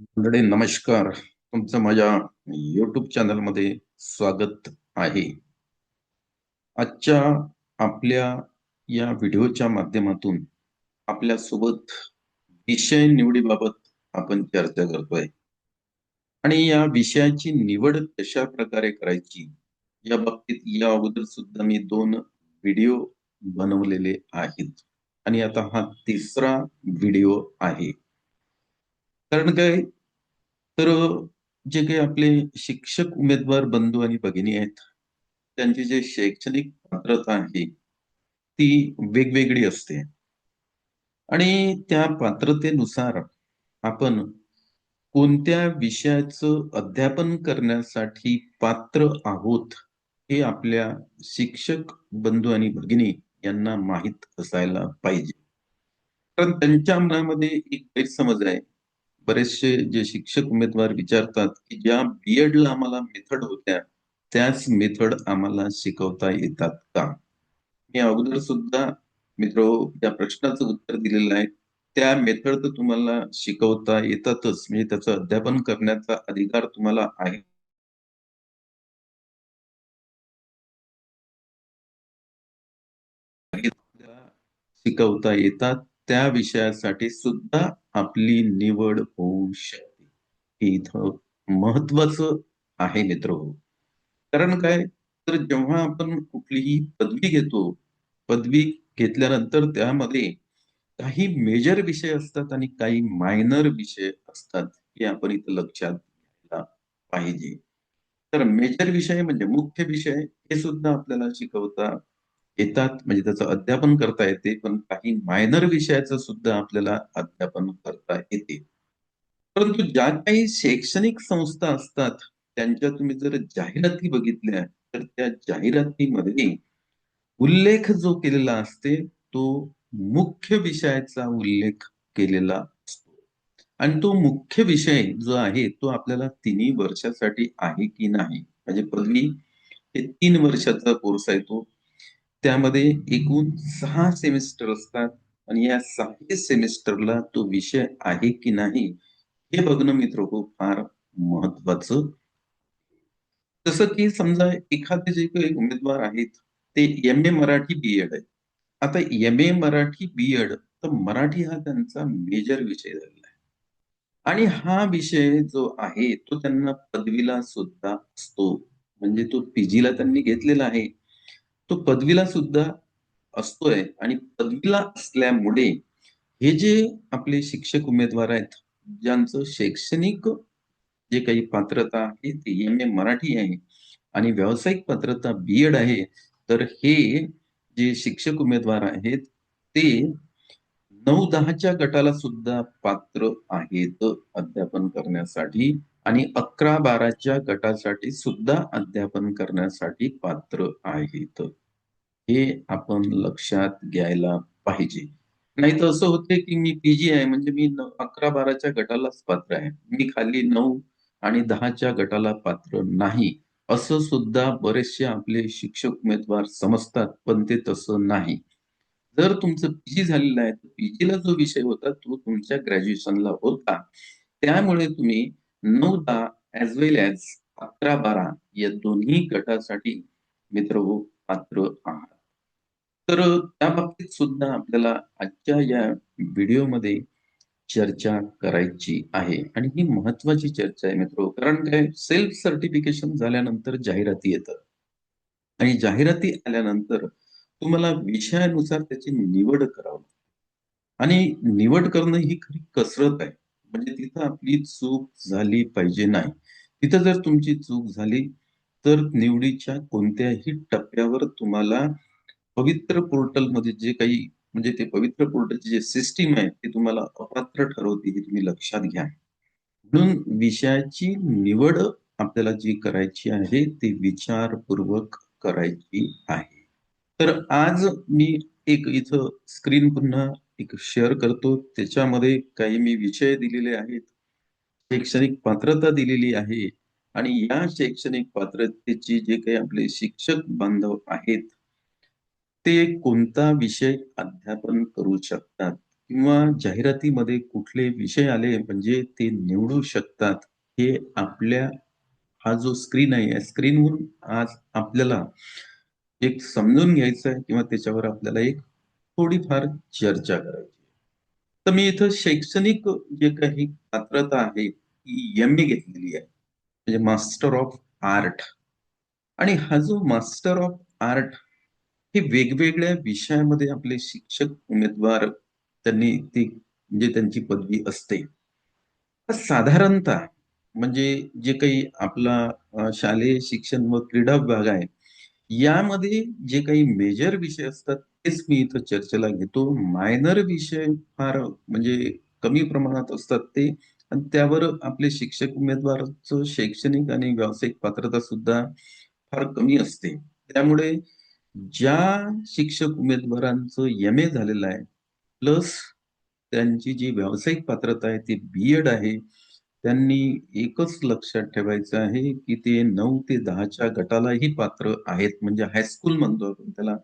मंडळी नमस्कार. तुमचं माझ्या युट्यूब चॅनलमध्ये स्वागत आहे. आजच्या आपल्या या व्हिडिओच्या माध्यमातून आपल्यासोबत विषय निवडीबाबत आपण चर्चा करतोय. आणि या विषयाची निवड कशा प्रकारे करायची या बाबतीत या अगोदर सुद्धा मी दोन व्हिडिओ बनवलेले आहेत. आणि आता हा तिसरा व्हिडिओ आहे. कारण काय तर जे काही आपले शिक्षक उमेदवार बंधू आणि भगिनी आहेत त्यांची जे शैक्षणिक पात्रता आहे ती वेगवेगळी असते. आणि त्या पात्रतेनुसार आपण कोणत्या विषयाचं अध्यापन करण्यासाठी पात्र आहोत हे आपल्या शिक्षक बंधू आणि भगिनी यांना माहीत असायला पाहिजे. कारण त्यांच्या मनामध्ये एक गैरसमज आहे. बरेचसे जे शिक्षक उमेदवार विचारतात की ज्या बीएडला आम्हाला मेथड होत्या त्याच मेथड आम्हाला शिकवता येतात का? मी अगोदर सुद्धा मित्र या प्रश्नाचं उत्तर दिलेलं आहे त्या मेथड तर तुम्हाला शिकवता येतातच. म्हणजे त्याचं अध्यापन करण्याचा अधिकार तुम्हाला आहे. शिकवता येतात. त्या विषयासाठी सुद्धा आपली निवड होऊ शकते. हे इथं महत्वाचं आहे मित्र हो. कारण काय? तर जेव्हा आपण कुठलीही पदवी घेतो पदवी घेतल्यानंतर त्यामध्ये काही मेजर विषय असतात आणि काही मायनर विषय असतात हे आपण इथं लक्षात घ्यायला पाहिजे. तर मेजर विषय म्हणजे मुख्य विषय हे सुद्धा आपल्याला शिकवता येतात म्हणजे त्याचं अध्यापन करता येते पण काही मायनर विषयाचं सुद्धा आपल्याला अध्यापन करता येते. परंतु ज्या काही शैक्षणिक संस्था असतात त्यांच्या तुम्ही जर जाहिराती बघितल्या तर त्या जाहिरातीमध्ये उल्लेख जो केलेला असते तो मुख्य विषयाचा उल्लेख केलेला असतो. आणि तो मुख्य विषय जो आहे तो आपल्याला तिन्ही वर्षासाठी आहे की नाही? म्हणजे पदवी हे तीन वर्षाचा कोर्स आहे तो त्यामध्ये एकूण सहा सेमिस्टर असतात आणि या सहा सेमिस्टरला तो विषय आहे की नाही हे बघणं मित्र हो फार महत्वाचं. जसं की समजा एखादे जे काही उमेदवार आहेत ते एम ए मराठी बीएड आहे आता एम ए मराठी बीएड तर मराठी हा त्यांचा मेजर विषय झालेला आहे. आणि हा विषय जो आहे तो त्यांना पदवीला सुद्धा असतो. म्हणजे तो पीजीला त्यांनी घेतलेला आहे. तो पदवीला सुद्धा असतोय आणि पदवीला असल्यामुळे हे जे आपले शिक्षक उमेदवार आहेत ज्यांचं शैक्षणिक जे काही पात्रता आहे ते एम ए मराठी आहे आणि व्यावसायिक पात्रता बीएड आहे तर हे जे शिक्षक उमेदवार आहेत ते नऊ दहाच्या गटाला सुद्धा पात्र आहेत अध्यापन करण्यासाठी. आणि अकरा बाराच्या गटासाठी सुद्धा अध्यापन करण्यासाठी पात्र आहेत. हे आपण लक्षात घ्यायला पाहिजे. नाही तर असं होते की मी पीजी आहे म्हणजे मी अकरा बाराच्या गटालाच पात्र आहे. मी खाली नऊ आणि दहाच्या गटाला पात्र नाही. असं सुद्धा बरेचसे आपले शिक्षक उमेदवार समजतात पण ते तसं नाही. जर तुमचं पीजी झालेलं आहे तर पीजीला जो विषय होता तो तुमच्या ग्रॅज्युएशनला होता. त्यामुळे तुम्ही नऊ दहा ऍज वेल एज अकरा बारा या दोन्ही गटासाठी मित्र हो पात्र आहात. तर त्या बाबतीत सुद्धा आपल्याला आजच्या या व्हिडिओमध्ये चर्चा करायची आहे. आणि ही महत्वाची चर्चा आहे मित्र हो, कारण काय? सेल्फ सर्टिफिकेशन झाल्यानंतर जाहिराती येतात. आणि जाहिराती आल्यानंतर तुम्हाला विषयानुसार त्याची निवड करावं आणि निवड करणं ही खरी कसरत आहे. म्हणजे तिथं आपली चूक झाली पाहिजे नाही. तिथं जर तुमची चूक झाली तर निवडीच्या कोणत्याही टप्प्यावर तुम्हाला पवित्र पोर्टलमध्ये जे काही म्हणजे ते पवित्र पोर्टलची जे सिस्टीम आहे ती तुम्हाला अपात्र ठरवते हे तुम्ही लक्षात घ्या. म्हणून विषयाची निवड आपल्याला जी करायची आहे ती विचारपूर्वक करायची आहे. तर आज मी एक इथं स्क्रीन पुन्हा एक शेअर करतो. त्याच्यामध्ये काही मी विषय दिलेले आहेत. शैक्षणिक पात्रता दिलेली आहे. आणि या शैक्षणिक पात्रतेची जे काही आपले शिक्षक बांधव आहेत ते कोणता विषय अध्यापन करू शकतात? किंवा जाहिरातीमध्ये कुठले विषय आले म्हणजे ते निवडू शकतात. हे आपल्या हा जो स्क्रीन आहे, या स्क्रीनवरून आज आपल्याला एक समजून घ्यायचं आहे. किंवा त्याच्यावर आपल्याला एक थोडीफार चर्चा करायची तर मी इथं शैक्षणिक जे काही पात्रता आहे, ती एम-ए घेतलेली आहे. म्हणजे मास्टर ऑफ आर्ट आणि हा जो मास्टर ऑफ आर्ट हे वेगवेगळ्या विषयामध्ये आपले शिक्षक उमेदवार त्यांनी ती म्हणजे त्यांची पदवी असते. तर साधारणतः म्हणजे जे काही आपला शालेय शिक्षण व क्रीडा विभाग आहे, यामध्ये जे काही मेजर विषय असतात, तेच मी इथं चर्चेला घेतो. मायनर विषय फार म्हणजे कमी प्रमाणात असतात ते आणि त्यावर आपले शिक्षक उमेदवाराचं शैक्षणिक आणि व्यावसायिक पात्रता सुद्धा फार कमी असते. त्यामुळे ज्या शिक्षक उमेदवारांचं एम-ए झालेलं आहे, प्लस त्यांची जी व्यावसायिक पात्रता आहे ती बी-एड आहे. त्यांनी एकच लक्षात ठेवायचं आहे, की ते नऊ ते दहाच्या गटालाही पात्र आहेत. म्हणजे हायस्कूल म्हणतो आपण त्याला,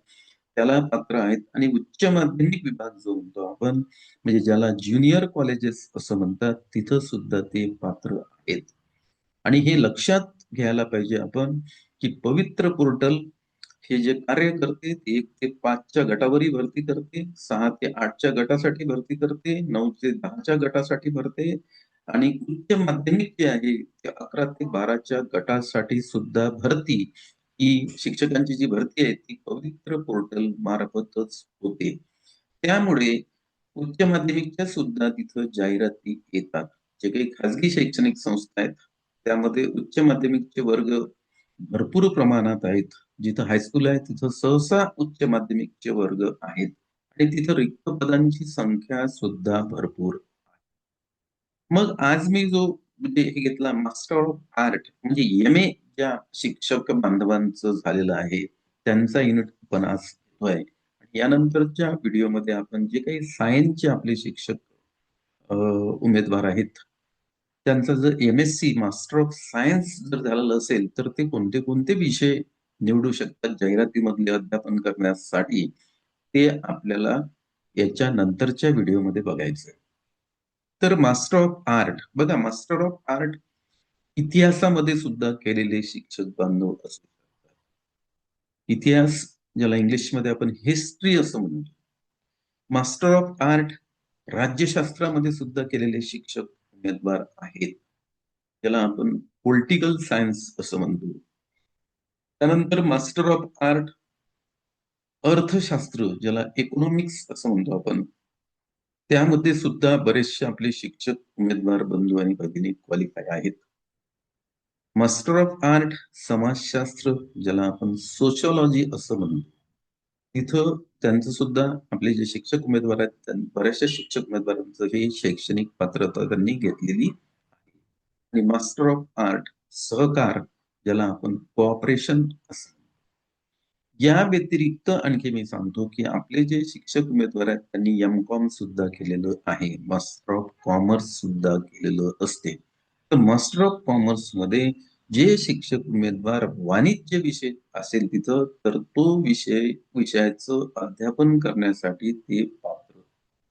त्याला पात्र आहेत आणि उच्च माध्यमिक विभाग जो म्हणतो आपण, म्हणजे ज्याला ज्युनियर कॉलेजेस असं म्हणतात, तिथं सुद्धा ते पात्र आहेत. आणि हे लक्षात घ्यायला पाहिजे आपण, की पवित्र पोर्टल हे जे कार्य करते, ते एक ते पाचच्या गटावरही भरती करते, सहा ते आठच्या गटासाठी भरती करते, नऊ ते दहाच्या गटासाठी भरते आणि उच्च माध्यमिक जे आहे, ते 11 ते बाराच्या गटासाठी सुद्धा भरती ही शिक्षकांची जी भरती आहे, ती पवित्र पोर्टल मार्फतच होते. त्यामुळे उच्च माध्यमिकच्या सुद्धा तिथं जाहिराती येतात. जे काही खाजगी शैक्षणिक संस्था आहेत, त्यामध्ये उच्च माध्यमिकचे वर्ग भरपूर प्रमाणात आहेत. जिथं हायस्कूल आहे, तिथं सहसा उच्च माध्यमिकचे वर्ग आहेत आणि तिथं रिक्त पदांची संख्या सुद्धा भरपूर आहे. मग आज मी जो म्हणजे हे घेतला मास्टर ऑफ आर्ट म्हणजे एम-ए ज्या शिक्षक बांधवांचं झालेलं आहे, त्यांचा युनिट आपण आज घेतोय. यानंतरच्या व्हिडिओमध्ये आपण जे काही सायन्सचे आपले शिक्षक उमेदवार आहेत, त्यांचा जर एम-एस-सी मास्टर ऑफ सायन्स जर झालेलं असेल, तर ते कोणते-कोणते विषय निवडू शकतात जाहिरातीमधले अध्यापन करण्यासाठी, ते आपल्याला याच्या नंतरच्या व्हिडिओमध्ये बघायचं आहे. तर मास्टर ऑफ आर्ट बघा मास्टर ऑफ आर्ट इतिहासामध्ये सुद्धा केलेले शिक्षक बांधव असू शकतात. इतिहास ज्याला इंग्लिशमध्ये आपण हिस्ट्री असं म्हणतो. मास्टर ऑफ आर्ट राज्यशास्त्रामध्ये सुद्धा केलेले शिक्षक उमेदवार आहेत. ज्याला आपण पॉलिटिकल सायन्स असं म्हणतो. त्यानंतर मास्टर ऑफ आर्ट अर्थशास्त्र ज्याला इकॉनॉमिक्स असं म्हणतो आपण. त्यामध्ये सुद्धा बरेचसे आपले शिक्षक उमेदवार बंधू आणि भगिनी क्वालिफाय आहेत. मास्टर ऑफ आर्ट समाजशास्त्र ज्याला आपण सोशिओलॉजी असं म्हणतो. तिथं त्यांचं सुद्धा आपले जे शिक्षक उमेदवार आहेत, बऱ्याचशा शिक्षक उमेदवारांचं हे शैक्षणिक पात्रता त्यांनी घेतलेली आहे. आणि मास्टर ऑफ आर्ट सहकार ज्याला आपण कोऑपरेशन असं या व्यतिरिक्त आणखी मी सांगतो, की आपले जे शिक्षक उमेदवार आहेत, त्यांनी एम-कॉम सुद्धा केलेलं आहे. मास्टर ऑफ कॉमर्स सुद्धा केलेलं असते. तर मास्टर ऑफ कॉमर्समध्ये जे शिक्षक उमेदवार वाणिज्य विषय असेल तिथं, तर तो विषय विषयाचं अध्यापन करण्यासाठी ते पात्र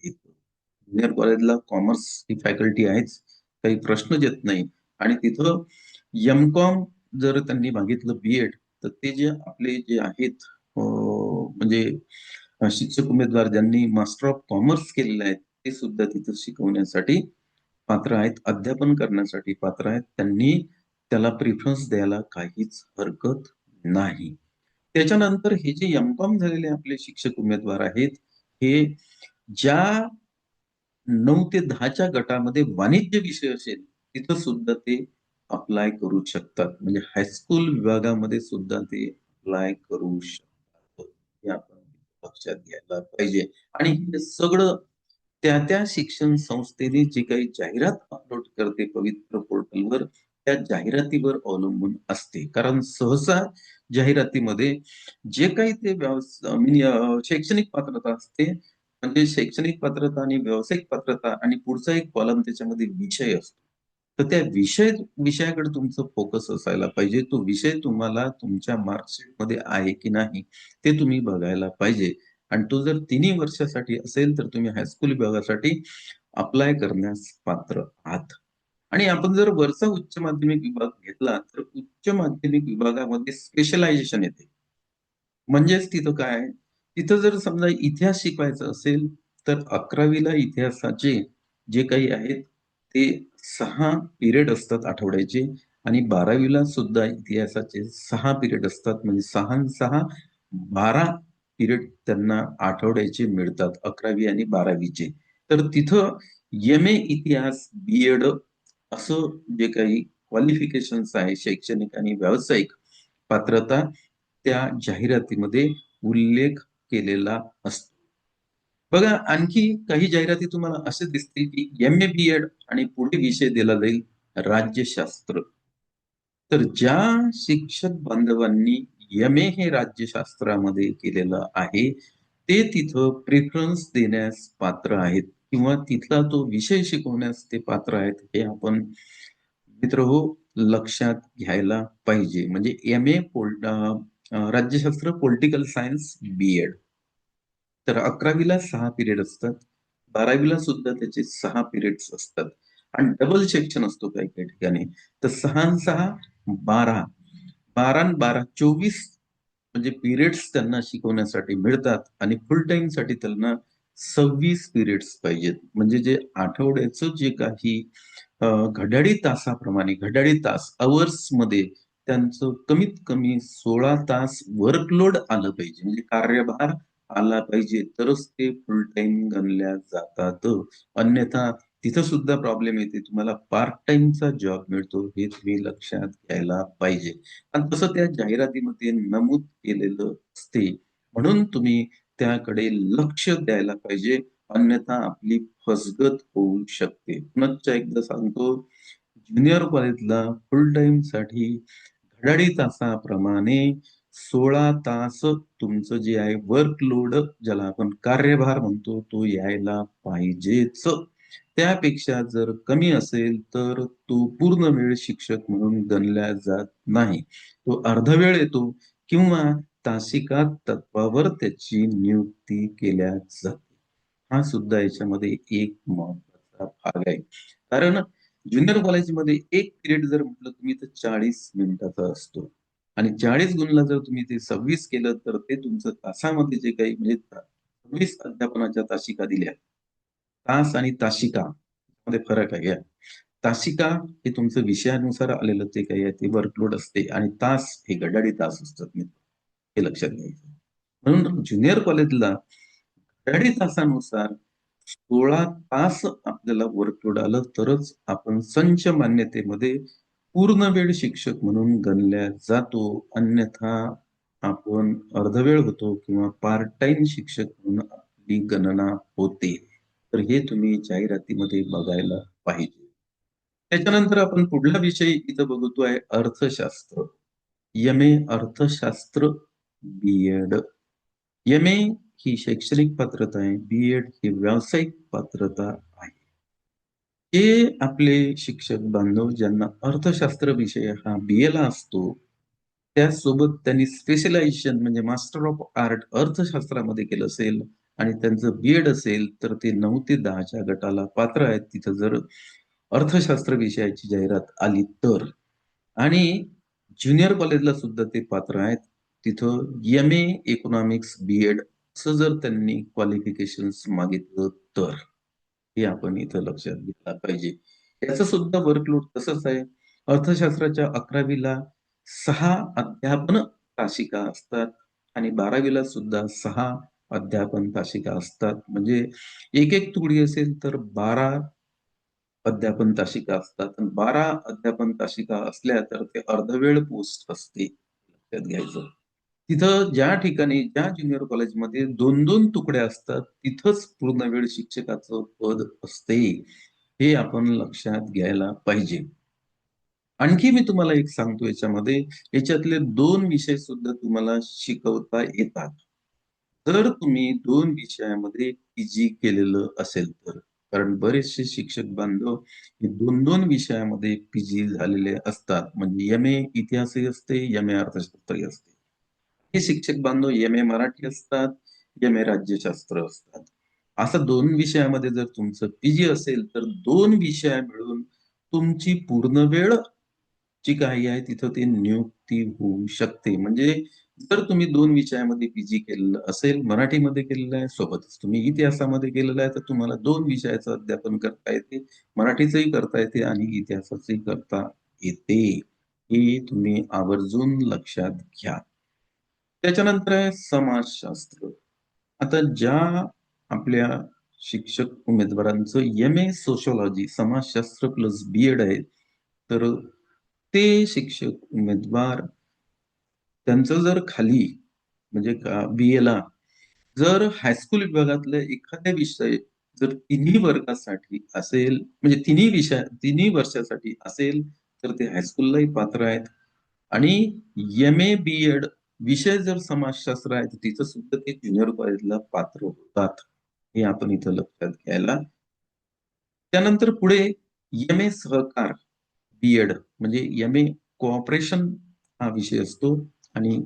ज्युनियर कॉलेजला कॉमर्स ही फॅकल्टी आहेच. काही प्रश्न येत नाही आणि तिथं एम-कॉम जर त्यांनी मागितलं बी-एड तर ते जे आपले जे आहेत म्हणजे शिक्षक उमेदवार ज्यांनी मास्टर ऑफ कॉमर्स केलेले आहेत ते सुद्धा तिथं शिकवण्यासाठी पात्र आहेत. अध्यापन करण्यासाठी पात्र आहेत. त्यांनी त्याला प्रिफरन्स द्यायला काहीच हरकत नाही. त्याच्यानंतर हे जे एम-कॉम झालेले आपले शिक्षक उमेदवार आहेत, हे ज्या नऊ ते दहाच्या गटामध्ये वाणिज्य विषय असेल, तिथं सुद्धा ते अप्लाय करू शकतात. म्हणजे हायस्कूल विभागामध्ये सुद्धा ते अप्लाय करू शकतात. हे आपण लक्षात घ्यायला पाहिजे आणि हे सगळं त्या-त्या शिक्षण संस्थेने जे काही जाहिरात अपलोड करते पवित्र पोर्टलवर, त्या जाहिरातीवर अवलंबून असते. कारण सहसा जाहिरातीमध्ये जे काही ते शैक्षणिक पात्रता असते, म्हणजे शैक्षणिक पात्रता आणि व्यावसायिक पात्रता आणि पुढचा एक कॉलम त्याच्यामध्ये विषय असतो. तर त्या विषय विषयाकडे तुमचं फोकस असायला पाहिजे. तो विषय तुम्हाला तुमच्या मार्कशीटमध्ये आहे की नाही, ते तुम्ही बघायला पाहिजे आणि तो जर तिन्ही वर्षासाठी असेल तर तुम्ही हायस्कूल विभागासाठी अप्लाय करण्यास पात्र आहात. आणि आपण जर वरचा उच्च माध्यमिक विभाग घेतला तर उच्च माध्यमिक विभागामध्ये स्पेशलायझेशन येते. म्हणजेच तिथं काय आहे? तिथं जर समजा इतिहास शिकवायचा असेल तर अकरावीला इतिहासाचे जे काही आहेत ते सहा पिरियड असतात आठवड्याचे आणि बारावीला सुद्धा इतिहासाचे सहा पिरियड असतात. म्हणजे सहा सहा बारा पिरियड त्यांना आठवड्याचे मिळतात अकरावी आणि बारावीचे. तर तिथं एम ए इतिहास बी एड असं जे काही क्वालिफिकेशन्स आहे शैक्षणिक आणि व्यावसायिक पात्रता त्या जाहिरातीमध्ये उल्लेख केलेला असतो. बघा आणखी काही जाहिराती तुम्हाला असे दिसतील की एम ए बी एड आणि पुढे विषय दिला जाईल राज्यशास्त्र. तर ज्या शिक्षक बांधवांनी एम ए हे राज्यशास्त्रामध्ये केलेलं आहे. ते तिथं प्रेफरन्स देण्यास पात्र आहेत किंवा तिथला तो विषय शिकवण्यास ते पात्र आहेत हे आपण मित्र हो लक्षात घ्यायला पाहिजे. म्हणजे एम ए राज्यशास्त्र पॉलिटिकल सायन्स बी एड तर अकरावीला सहा पिरियड असतात. बारावीला सुद्धा त्याचे सहा पिरियड्स असतात. आणि डबल सेक्शन असतो काही काही ठिकाणी. तर सहा सहा बारा. बारा बारा चोवीस म्हणजे पिरियड्स त्यांना शिकवण्यासाठी मिळतात आणि फुल टाइमसाठी त्यांना सव्वीस पिरियड्स पाहिजेत. म्हणजे जे आठवड्याचं जे काही घड्याळी तासाप्रमाणे घड्याळी तास अवर्समध्ये त्यांचं कमीत कमी सोळा तास वर्कलोड आलं पाहिजे. म्हणजे कार्यभार आला पाहिजे. तरच ते फुल टाइम गणल्या जातात. अन्यथा तिथं सुद्धा प्रॉब्लेम येते. तुम्हाला पार्ट टाइमचा जॉब मिळतो. हे तुम्ही लक्षात घ्यायला पाहिजे. आणि तसं त्या जाहिरातीमध्ये नमूद केलेलं असते. म्हणून तुम्ही त्याकडे लक्ष द्यायला पाहिजे. अन्यथा आपली फसगत होऊ शकते. पुनश्च एकदा सांगतो. ज्युनियर कॉलेजला फुल टाइमसाठी घडाडी तासाप्रमाणे सोळा तास तुमचं जे आहे वर्कलोड ज्याला आपण कार्यभार म्हणतो तो यायला पाहिजेच. त्यापेक्षा जर कमी असेल तर तो पूर्ण वेळ शिक्षक म्हणून गणल्या जात नाही. तो अर्धा वेळ येतो किंवा तासिका तत्वावर त्याची नियुक्ती केल्या जाते. हा सुद्धा याच्यामध्ये एक महत्त्वाचा भाग आहे. कारण ज्युनियर कॉलेजमध्ये एक पिरियड जर म्हटलं तुम्ही तर चाळीस मिनिटाचा असतो. आणि चाळीस गुणला जर तुम्ही ते सव्वीस केलं तर ते तुमचं तासामध्ये जे काही म्हणजे सव्वीस अध्यापनाच्या तासिका दिल्या तास आणि तासिका मध्ये फरक आहे. तासिका हे तुमचं विषयानुसार आलेलं ते काही आहे ते वर्कलोड असते आणि तास हे गडाडी तास असतात हे लक्षात घ्यायचं म्हणून ज्युनियर कॉलेजला गडाडी तासानुसार सोळा तास आपल्याला वर्कलोड आलं तरच आपण संच मान्यतेमध्ये पूर्ण वेळ शिक्षक म्हणून गणल्या जातो. अन्यथा आपण अर्धवेळ होतो किंवा पार्ट टाइम शिक्षक म्हणून आपली गणना होते. तर हे तुम्ही जाहिरातीमध्ये बघायला पाहिजे. त्याच्यानंतर आपण पुढला विषय इथं बघतोय अर्थशास्त्र. एम ए अर्थशास्त्र बी एड एम ए ही शैक्षणिक पात्रता आहे. बी एड ही व्यावसायिक पात्रता आहे. हे आपले शिक्षक बांधव ज्यांना अर्थशास्त्र विषय हा बी ला असतो त्यासोबत त्यांनी स्पेशलायझेशन म्हणजे मास्टर ऑफ आर्ट अर्थशास्त्रामध्ये केलं असेल. आणि त्यांचं बीएड असेल तर ते नऊ ते दहाच्या गटाला पात्र आहेत. तिथं जर अर्थशास्त्र विषयाची जाहिरात आली तर. आणि ज्युनियर कॉलेजला सुद्धा ते पात्र आहेत. तिथं एम ए इकॉनॉमिक्स बीएड असं जर त्यांनी क्वालिफिकेशन मागितलं तर. हे आपण इथं लक्षात घेतला पाहिजे. याचं सुद्धा वर्कलोड तसंच आहे. अर्थशास्त्राच्या अकरावीला सहा अध्यापन तासिका असतात. आणि बारावीला सुद्धा सहा अध्यापन तासिका असतात. म्हणजे एक एक तुकडी असेल तर बारा अध्यापन तासिका असतात. बारा अध्यापन तासिका असल्या तर ते अर्धवेळ पोस्ट असते. लक्षात घ्यायचं. तिथं ज्या ठिकाणी ज्या ज्युनियर कॉलेजमध्ये दोन दोन तुकड्या असतात तिथंच पूर्ण वेळ शिक्षकाचं पद असते. हे आपण लक्षात घ्यायला पाहिजे. आणखी मी तुम्हाला एक सांगतो याच्यामध्ये. याच्यातले दोन विषय सुद्धा तुम्हाला शिकवता येतात. जर तुम्ही दोन विषयामध्ये पीजी केलेलं असेल तर कारण बरेचसे शिक्षक बांधव हे दोन दोन विषयामध्ये पीजी झालेले असतात म्हणजे एम ए इतिहासही असते एम ए अर्थशास्त्रही असते हे शिक्षक बांधव एम ए मराठी असतात एम ए राज्यशास्त्र असतात. असं दोन विषयामध्ये जर तुमचं पीजी असेल तर दोन विषय मिळून तुमची पूर्ण वेळ जी काही आहे तिथं ते नियुक्ती होऊ शकते. म्हणजे जर तुम्ही दोन विषयामध्ये पीजी केलेलं असेल, मराठीमध्ये केलेलं आहे, सोबतच तुम्ही इतिहासामध्ये केलेलं आहे, तर तुम्हाला दोन विषयाचं अध्यापन करता येते. मराठीचंही करता येते आणि इतिहासाचंही करता येते. हे तुम्ही आवर्जून लक्षात घ्या. त्याच्यानंतर आहे समाजशास्त्र. आता ज्या आपल्या शिक्षक उमेदवारांचं एम-ए सोशोलॉजी समाजशास्त्र प्लस बी-एड आहे. तर ते शिक्षक उमेदवार त्यांचं जर खाली म्हणजे बी-एला जर हायस्कूल विभागातले एखाद्या विषय जर तिन्ही वर्गासाठी असेल, म्हणजे तिन्ही विषय तिन्ही वर्षासाठी असेल, तर ते हायस्कूललाही पात्र आहेत आणि एम-ए, बी-एड विषय जर समाजशास्त्र आहे, तर तिथं सुद्धा ते ज्युनियर कॉलेजला पात्र होतात. हे आपण इथं लक्षात घ्यायला त्यानंतर पुढे एम-ए सहकार, बी-एड म्हणजे एम-ए कोऑपरेशन हा विषय असतो आणि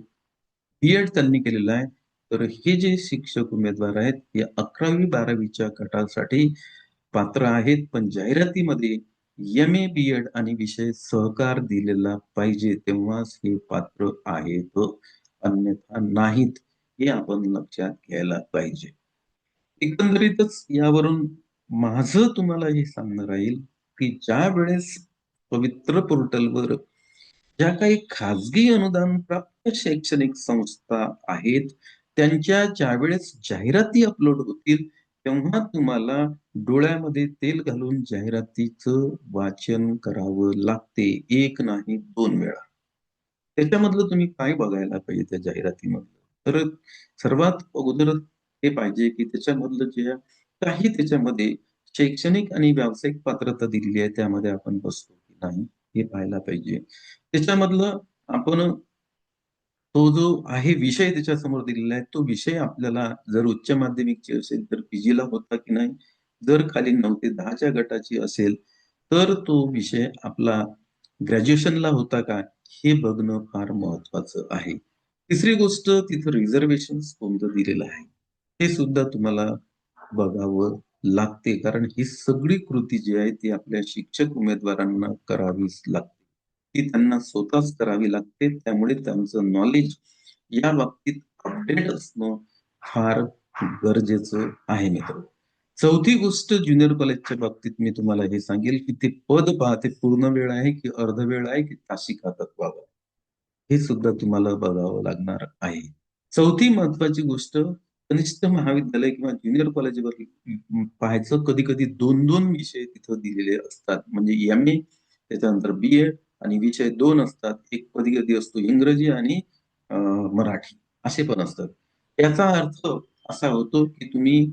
बी-एड त्यांनी केलेलं आहे. तर हे जे शिक्षक उमेदवार आहेत, हे 11वी-12वीच्या गटासाठी पात्र आहेत. पण जाहिरातीमध्ये एम-ए, बी-एड आणि विषय सहकार दिलेला पाहिजे, तेव्हाच हे पात्र आहेत, अन्यथा नाहीत. हे आपण लक्षात घ्यायला पाहिजे. एकंदरीतच यावरून माझं तुम्हाला हे सांगणं राहील, की ज्यावेळेस पवित्र पोर्टलवर ज्या काही खाजगी अनुदान प्राप्त शैक्षणिक संस्था आहेत, त्यांच्या ज्यावेळेस जाहिराती अपलोड होतील, तेव्हा तुम्हाला डोळ्यामध्ये तेल घालून जाहिरातीचं वाचन करावं लागते. एक नाही दोन वेळा. त्याच्यामधलं तुम्ही काय बघायला पाहिजे त्या जाहिरातीमधलं? तर सर्वात अगोदर हे पाहिजे, की त्याच्यामधलं जे काही त्याच्यामध्ये शैक्षणिक आणि व्यावसायिक पात्रता दिलेली आहे, त्यामध्ये आपण बसतो की नाही हे पाहायला पाहिजे. त्याच्यामधलं आपण तो जो आहे विषय त्याच्यासमोर दिलेला आहे, तो विषय आपल्याला जर उच्च माध्यमिकची असेल, तर पीजीला होता की नाही? जर खाली नऊ ते 10च्या गटाची असेल, तर तो विषय आपला ग्रॅज्युएशनला होता का? हे बघणं फार महत्वाचं आहे. तिसरी गोष्ट तिथं रिझर्वेशन कोणतं दिलेलं आहे, हे सुद्धा तुम्हाला बघावं लागते. कारण ही सगळी कृती जी आहे, ती आपल्या शिक्षक उमेदवारांना करावीच लागते. ती त्यांना स्वतःच करावी लागते. त्यामुळे त्यांचं नॉलेज या बाबतीत अपडेट असणं फार गरजेचं आहे मित्र. चौथी गोष्ट ज्युनियर कॉलेजच्या बाबतीत मी तुम्हाला हे सांगेल, की ते पद पहा, ते पूर्ण वेळ आहे की अर्ध वेळ आहे की तासिका तत्वावर. हे सुद्धा तुम्हाला बघावं लागणार आहे. चौथी महत्वाची गोष्ट कनिष्ठ महाविद्यालय किंवा ज्युनियर कॉलेजवर पाहायचं कधी-कधी 2-2 विषय तिथं दिलेले असतात. म्हणजे एम-ए त्याच्यानंतर बी-एड आणि विषय दोन असतात. एक कधी-कधी असतो इंग्रजी आणि मराठी असे पण असतात. याचा अर्थ असा होतो, की तुम्ही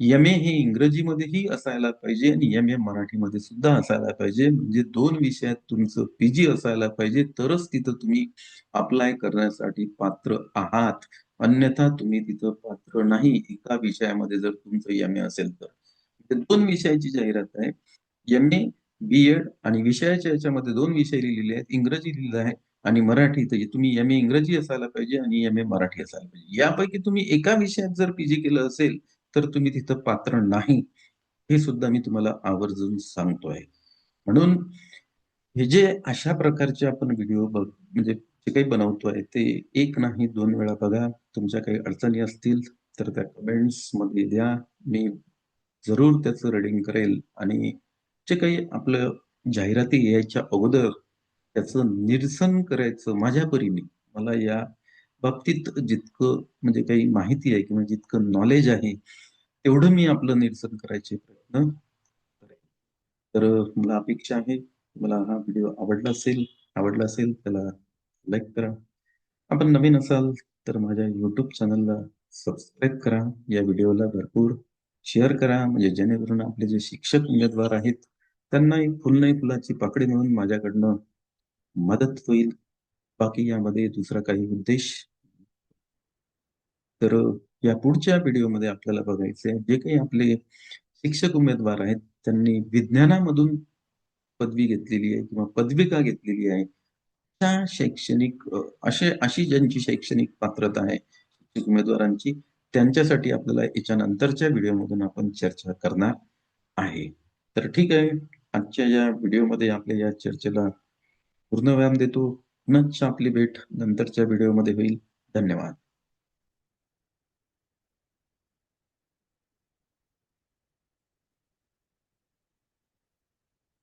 एम-ए हे इंग्रजीमध्येही असायला पाहिजे आणि एम-ए मराठीमध्ये सुद्धा असायला पाहिजे. म्हणजे दोन विषयात तुमचं पीजी असायला पाहिजे, तरच तिथं तुम्ही अप्लाय करण्यासाठी पात्र आहात. अन्यथा तुम्ही तिथं पात्र नाही. एका विषयामध्ये जर तुमचं एम-ए असेल तर. म्हणजे दोन विषयाची जाहिरात आहे. बी-एड आणि विषयाच्या याच्यामध्ये दोन विषय लिहिलेले आहेत. इंग्रजी लिहिलेलं आहे आणि मराठी. तर तुम्ही एम-ए इंग्रजी असायला पाहिजे आणि एम-ए मराठी असायला पाहिजे. यापैकी तुम्ही एका विषयात जर पीजी केलं असेल, तर तुम्ही तिथं पात्र नाही. हे सुद्धा मी तुम्हाला आवर्जून सांगतोय. म्हणून हे जे अशा प्रकारचे आपण व्हिडिओ बघ म्हणजे जे काही बनवतोय, ते एक नाही दोन वेळा बघा. तुमच्या काही अडचणी असतील, तर त्या कमेंट्समध्ये द्या. मी जरूर त्याचं रीडिंग करेल आणि जे काही आपलं जाहिराती यायच्या अगोदर त्याचं निरसन करायचं माझ्या परीने मला या बाबतीत जितकं म्हणजे काही माहिती आहे किंवा जितकं नॉलेज आहे, तेवढं मी आपलं निरसन करायचे प्रयत्न करेन. तर मला अपेक्षा आहे, मला हा व्हिडिओ आवडला असेल आवडला असेल त्याला लाईक करा. आपण नवीन असाल तर माझ्या यूट्यूब चॅनलला सबस्क्राईब करा. या व्हिडिओला भरपूर शेअर करा. म्हणजे जेणेकरून आपले जे शिक्षक उमेदवार आहेत, त्यांना एक फुल नाही फुलाची पाकळी म्हणून माझ्याकडनं मदत होईल. बाकी यामध्ये दुसरा काही उद्देश तर या पुढच्या व्हिडिओमध्ये आपल्याला बघायचंय, जे काही आपले शिक्षक उमेदवार आहेत, त्यांनी विज्ञानामधून पदवी घेतलेली आहे किंवा पदविका घेतलेली आहे. त्या शैक्षणिक असे अशी ज्यांची शैक्षणिक पात्रता आहे शिक्षक उमेदवारांची, त्यांच्यासाठी आपल्याला याच्या नंतरच्या व्हिडिओमधून आपण चर्चा करणार आहे. तर ठीक आहे. आजच्या या व्हिडिओमध्ये आपल्या या चर्चेला पूर्ण व्यायाम देतो. पुनश्च आपली भेट नंतरच्या व्हिडिओमध्ये होईल. धन्यवाद.